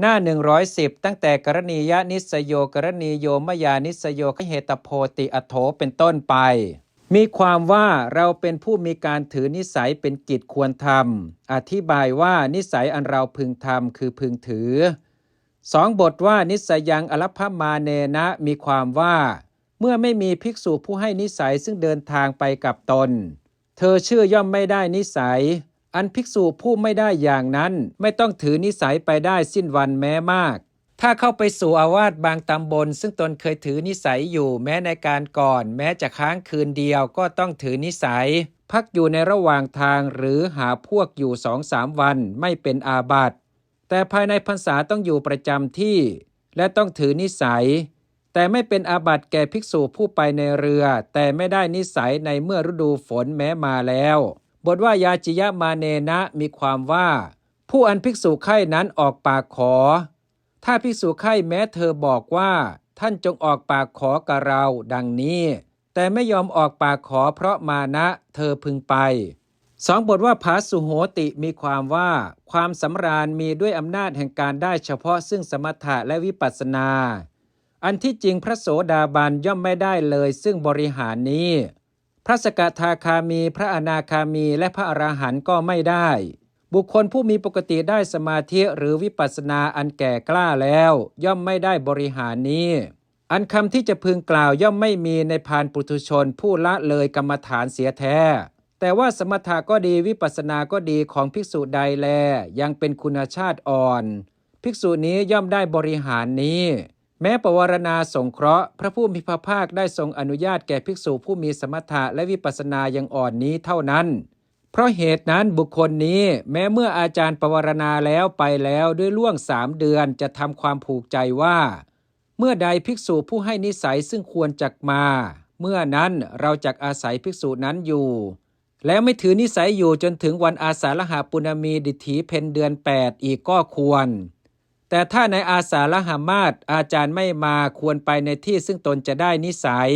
หน้า 110 ตั้งแต่กรณียนิสโยกรณีโยมยานิสโยคเหตโพติอโถเป็นต้นไป มีความว่าเราเป็นผู้มีการถือนิสัยเป็นกิจควรทำอธิบายว่านิสัยอันเราพึงทำคือพึงถือสองบทว่านิสยังอลพมาเนนะมีความว่า เมื่อไม่มีภิกษุผู้ให้นิสัยซึ่งเดินทางไปกับตน เธอเชื่อย่อมไม่ได้นิสัย อันภิกษุผู้ไม่ได้อย่างนั้น ไม่ต้องถือนิสัยไปได้สิ้นวันแม้มาก ถ้าเข้าไปสู่อาวาสบางตำบล ซึ่งตนเคยถือนิสัยอยู่แม้ในการก่อน แม้จะค้างคืนเดียวก็ต้องถือนิสัย พักอยู่ในระหว่างทางหรือหาพวกอยู่สองสามวันไม่เป็นอาบัติแต่ภายในพรรษาต้องอยู่ประจำที่ และต้องถือนิสัย แต่ไม่เป็นอาบัติแก่ภิกษุผู้ไปในเรือ แต่ไม่ได้นิสัยในเมื่อฤดูฝนแม้มาแล้ว บทว่ายาจิยมาเนนะมีความว่า ผู้อันภิกษุไข่นั้นออกปากขอ ถ้าภิกษุไข่แม้เธอบอกว่า ท่านจงออกปากขอกับเรา ดังนี้ แต่ไม่ยอมออกปากขอเพราะมานะเธอพึงไปสองบทว่าภาสุโหติมีความว่า ความสำราญมีด้วยอำนาจแห่งการได้เฉพาะซึ่งสมถะและวิปัสสนา อันที่จริงพระโสดาบันย่อมไม่ได้เลยซึ่งบริหารนี้ พระสกทาคามี พระอนาคามี และพระอรหันต์ก็ไม่ได้ บุคคลผู้มีปกติได้สมาธิหรือวิปัสสนาอันแก่กล้าแล้ว ย่อมไม่ได้บริหารนี้ อันคำที่จะพึงกล่าวย่อมไม่มีในพานปุถุชนผู้ละเลยกรรมฐานเสียแท้ แต่ว่าสมถะก็ดีวิปัสสนาก็ดีของภิกษุใดแล ยังเป็นคุณชาติอ่อน ภิกษุนี้ย่อมได้บริหารนี้ แม้ปวารณาสงเคราะห์ พระผู้มีพระภาคได้ทรงอนุญาตแก่ภิกษุผู้มีสมถะและวิปัสสนาอยังอ่อนนี้เท่านั้น เพราะเหตุนั้นบุคคลนี้แม้เมื่ออาจารย์ปวารณาแล้วไปแล้วด้วยล่วงสามเดือนจะทำความผูกใจว่า เมื่อใดภิกษุผู้ให้นิสัยซึ่งควรจักมา เมื่อนั้นเราจักอาศัยภิกษุนั้นอยู่ แล้วไม่ถือนิสัยอยู่จนถึงวันอาสาฬหาปุณมีดิถีเพนเดือน 8 อีกก็ควร แต่ถ้าในอาสาละหามาตอาจารย์ไม่มาควรไปในที่ซึ่งตนจะได้นิสัย